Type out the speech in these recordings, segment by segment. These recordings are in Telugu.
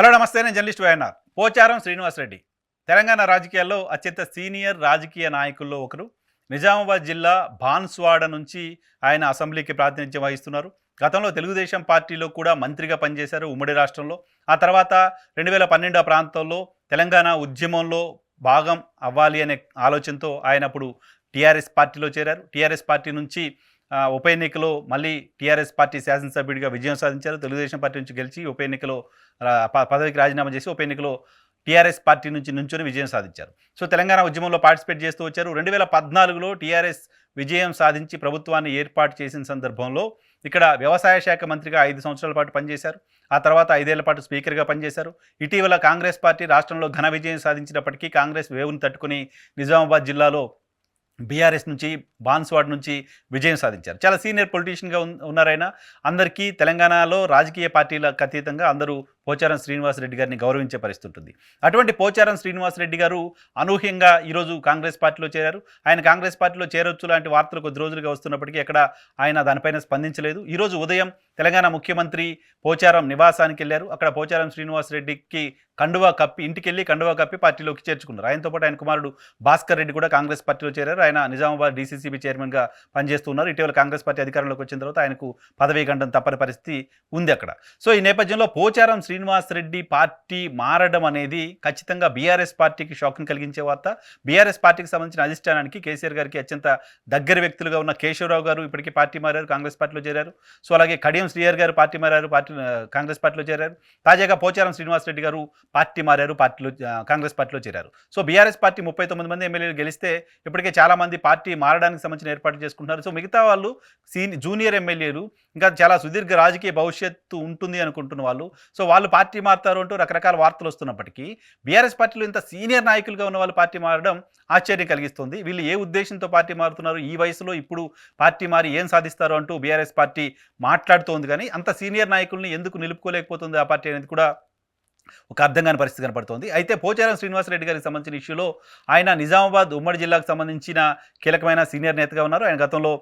హలో నమస్తే నేను జర్నలిస్ట్ వైఎన్ఆర్. పోచారం శ్రీనివాసరెడ్డి. తెలంగాణ రాజకీయాల్లో అత్యంత సీనియర్ రాజకీయ నాయకుల్లో ఒకరు. నిజామాబాద్ జిల్లా బాన్స్వాడ నుంచి ఆయన అసెంబ్లీకి ప్రాతినిధ్యం వహిస్తున్నారు. గతంలో తెలుగుదేశం పార్టీలో కూడా మంత్రిగా పనిచేశారు ఉమ్మడి రాష్ట్రంలో. ఆ తర్వాత రెండు వేల పన్నెండు ప్రాంతంలో తెలంగాణ ఉద్యమంలో భాగం అవ్వాలి అనే ఆలోచనతో ఆయన అప్పుడు టీఆర్ఎస్ పార్టీలో చేరారు. టీఆర్ఎస్ పార్టీ నుంచి ఉప ఎన్నికలో మళ్ళీ టీఆర్ఎస్ పార్టీ శాసనసభ్యుడిగా విజయం సాధించారు. తెలుగుదేశం పార్టీ నుంచి గెలిచి ఉప ఎన్నికలో ప- పదవికి రాజీనామా చేసి ఉప ఎన్నికలో టీఆర్ఎస్ పార్టీ నుంచి నుంచొని విజయం సాధించారు. సో తెలంగాణ ఉద్యమంలో పార్టిసిపేట్ చేస్తూ వచ్చారు. రెండు వేల పద్నాలుగులో టీఆర్ఎస్ విజయం సాధించి ప్రభుత్వాన్ని ఏర్పాటు చేసిన సందర్భంలో ఇక్కడ వ్యవసాయ శాఖ మంత్రిగా ఐదు సంవత్సరాల పాటు పనిచేశారు. ఆ తర్వాత ఐదేళ్ళ పాటు స్పీకర్గా పనిచేశారు. ఇటీవల కాంగ్రెస్ పార్టీ రాష్ట్రంలో ఘన విజయం సాధించినప్పటికీ కాంగ్రెస్ వేవును తట్టుకుని నిజామాబాద్ జిల్లాలో బీఆర్ఎస్ నుంచి బాన్స్వాడ్ నుంచి విజయం సాధించారు. చాలా సీనియర్ పొలిటీషియన్గా ఉన్నారైనా అందరికీ తెలంగాణలో రాజకీయ పార్టీలకు అతీతంగా అందరూ పోచారం శ్రీనివాసరెడ్డి గారిని గౌరవించే పరిస్థితి ఉంటుంది. అటువంటి పోచారం శ్రీనివాసరెడ్డి గారు అనూహ్యంగా ఈరోజు కాంగ్రెస్ పార్టీలో చేరారు. ఆయన కాంగ్రెస్ పార్టీలో చేరొచ్చు లాంటి వార్తలు కొద్ది రోజులుగా వస్తున్నప్పటికీ ఎక్కడ ఆయన దానిపైన స్పందించలేదు. ఈరోజు ఉదయం తెలంగాణ ముఖ్యమంత్రి పోచారం నివాసానికి వెళ్ళారు. అక్కడ పోచారం శ్రీనివాసరెడ్డికి కండువా కప్పి ఇంటికి వెళ్ళి కండువా కప్పి పార్టీలోకి చేర్చుకున్నారు. ఆయనతో పాటు ఆయన కుమారుడు భాస్కర్ రెడ్డి కూడా కాంగ్రెస్ పార్టీలో చేరారు. ఆయన నిజామాబాద్ డీసీసీబీ చైర్మన్గా పనిచేస్తున్నారు. ఇటీవల కాంగ్రెస్ పార్టీ అధికారంలోకి వచ్చిన తర్వాత ఆయనకు పదవీ గండం తప్పని పరిస్థితి ఉంది అక్కడ. సో ఈ నేపథ్యంలో పోచారం శ్రీ శ్రీనివాసరెడ్డి పార్టీ మారడం అనేది ఖచ్చితంగా బీఆర్ఎస్ పార్టీకి షాక్ను కలిగించే వార్త. బీఆర్ఎస్ పార్టీకి సంబంధించిన అధిష్టానానికి కేసీఆర్ గారికి అత్యంత దగ్గర వ్యక్తులుగా ఉన్న కేశవరావు గారు ఇప్పటికీ పార్టీ మారారు కాంగ్రెస్ పార్టీలో చేరారు. సో అలాగే కడియం శ్రీఆర్ గారు పార్టీ మారారు పార్టీ కాంగ్రెస్ పార్టీలో చేరారు. తాజాగా పోచారం శ్రీనివాస్ రెడ్డి గారు పార్టీ మారారు పార్టీలో కాంగ్రెస్ పార్టీలో చేరారు. సో బీఆర్ఎస్ పార్టీ ముప్పై తొమ్మిది మంది ఎమ్మెల్యేలు గెలిస్తే ఇప్పటికే చాలా మంది పార్టీ మారడానికి సంబంధించిన ఏర్పాట్లు చేసుకుంటున్నారు. సో మిగతా వాళ్ళు సీని జూనియర్ ఎమ్మెల్యేలు ఇంకా చాలా సుదీర్ఘ రాజకీయ భవిష్యత్తు ఉంటుంది అనుకుంటున్న వాళ్ళు. సో వాళ్ళు పార్టీ మారుతారు అంటూ రకరకాల వార్తలు వస్తున్నప్పటికీ బీఆర్ఎస్ పార్టీలో ఇంత సీనియర్ నాయకులుగా ఉన్న వాళ్ళు పార్టీ మారడం ఆశ్చర్యం కలిగిస్తుంది. వీళ్ళు ఏ ఉద్దేశంతో పార్టీ మారుతున్నారు? ఈ వయసులో ఇప్పుడు పార్టీ మారి ఏం సాధిస్తారు అంటూ బీఆర్ఎస్ పార్టీ మాట్లాడుతోంది కానీ అంత సీనియర్ నాయకుల్ని ఎందుకు నిలుపుకోలేకపోతుంది ఆ పార్టీ అనేది కూడా ఒక అర్థం కాని పరిస్థితి కనపడుతోంది. అయితే పోచారం శ్రీనివాసరెడ్డి గారికి సంబంధించిన ఇష్యూలో ఆయన నిజామాబాద్ ఉమ్మడి జిల్లాకు సంబంధించిన కీలకమైన సీనియర్ నేతగా ఉన్నారు. ఆయన గతంలో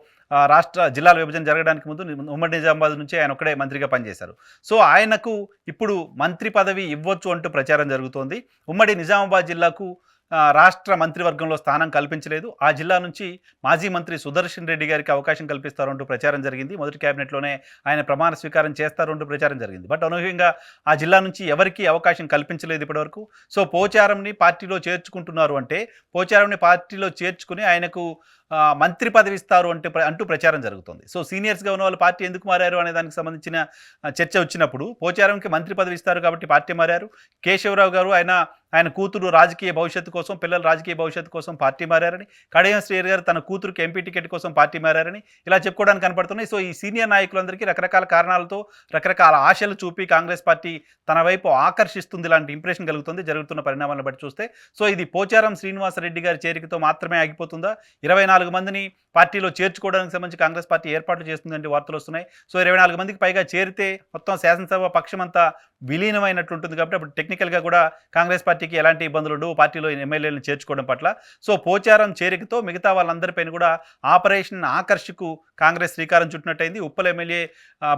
రాష్ట్ర జిల్లాల విభజన జరగడానికి ముందు ఉమ్మడి నిజామాబాద్ నుంచి ఆయన ఒక్కడే మంత్రిగా పనిచేశారు. సో ఆయనకు ఇప్పుడు మంత్రి పదవి ఇవ్వచ్చు అంటూ ప్రచారం జరుగుతోంది. ఉమ్మడి నిజామాబాద్ జిల్లాకు రాష్ట్ర మంత్రివర్గంలో స్థానం కల్పించలేదు. ఆ జిల్లా నుంచి మాజీ మంత్రి సుదర్శన్ రెడ్డి గారికి అవకాశం కల్పిస్తారంటూ ప్రచారం జరిగింది. మొదటి క్యాబినెట్లోనే ఆయన ప్రమాణ స్వీకారం చేస్తారంటూ ప్రచారం జరిగింది. బట్ అనూహ్యంగా ఆ జిల్లా నుంచి ఎవరికీ అవకాశం కల్పించలేదు ఇప్పటివరకు. సో పోచారంని పార్టీలో చేర్చుకుంటున్నారు అంటే పోచారంని పార్టీలో చేర్చుకుని ఆయనకు మంత్రి పదవి ఇస్తారు అంటే ప్ర- అంటూ ప్రచారం జరుగుతుంది. సో సీనియర్స్గా ఉన్న వాళ్ళు పార్టీ ఎందుకు మారారు అనే దానికి సంబంధించిన చర్చ వచ్చినప్పుడు పోచారంకి మంత్రి పదవి ఇస్తారు కాబట్టి పార్టీ మారారు. కేశవరావు గారు ఆయన ఆయన కూతురు రాజకీయ భవిష్యత్తు కోసం పిల్లల రాజకీయ భవిష్యత్తు కోసం పార్టీ మారారని కడయం శ్రీహరి గారు తన కూతురుకి ఎంపీ టికెట్ కోసం పార్టీ మారారని ఇలా చెప్పుకోవడానికి కనపడుతున్నాయి. సో ఈ సీనియర్ నాయకులందరికీ రకరకాల కారణాలతో రకరకాల ఆశలు చూపి కాంగ్రెస్ పార్టీ తన వైపు ఆకర్షిస్తుంది లాంటి ఇంప్రెషన్ కలుగుతుంది జరుగుతున్న పరిణామాలను బట్టి చూస్తే. సో ఇది పోచారం శ్రీనివాసరెడ్డి గారి చేరికతో మాత్రమే ఆగిపోతుందా? ఇరవై నాలుగు మందిని పార్టీలో చేర్చుకోవడానికి సంబంధించి కాంగ్రెస్ పార్టీ ఏర్పాటు చేస్తుందంటే వార్తలు వస్తున్నాయి. సో ఇరవై నాలుగు మందికి పైగా చేరితే మొత్తం శాసనసభ పక్షమంతా విలీనమైనట్టు ఉంటుంది కాబట్టి అప్పుడు టెక్నికల్గా కూడా కాంగ్రెస్ పార్టీకి ఎలాంటి ఇబ్బందులు ఉండవు. పార్టీలో ఎమ్మెల్యేలను చేర్చుకోవడం పట్ల. సో పోచారం చేరికతో మిగతా వాళ్ళందరిపైన కూడా ఆపరేషన్ ఆకర్షకు కాంగ్రెస్ శ్రీకారం చుట్టినట్టయింది. ఉప్పల ఎమ్మెల్యే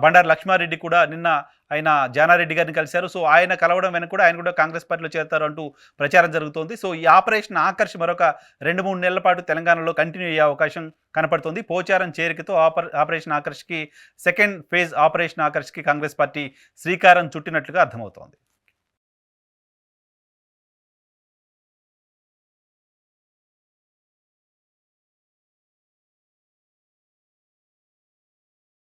బండారు లక్ష్మారెడ్డి కూడా నిన్న ఆయన జానారెడ్డి గారిని కలిశారు. సో ఆయన కలవడం వెనక కూడా ఆయన కూడా కాంగ్రెస్ పార్టీలో చేరతారు అంటూ ప్రచారం జరుగుతోంది. సో ఈ ఆపరేషన్ ఆకర్ష్ మరొక రెండు మూడు నెలల పాటు తెలంగాణలో కంటిన్యూ అయ్యే అవకాశం కనపడుతుంది. పోచారం చేరికతో ఆపర్ ఆపరేషన్ ఆకర్ష్కి సెకండ్ ఫేజ్ ఆపరేషన్ ఆకర్ష్కి కాంగ్రెస్ పార్టీ శ్రీకారం చుట్టినట్లుగా అర్థమవుతోంది.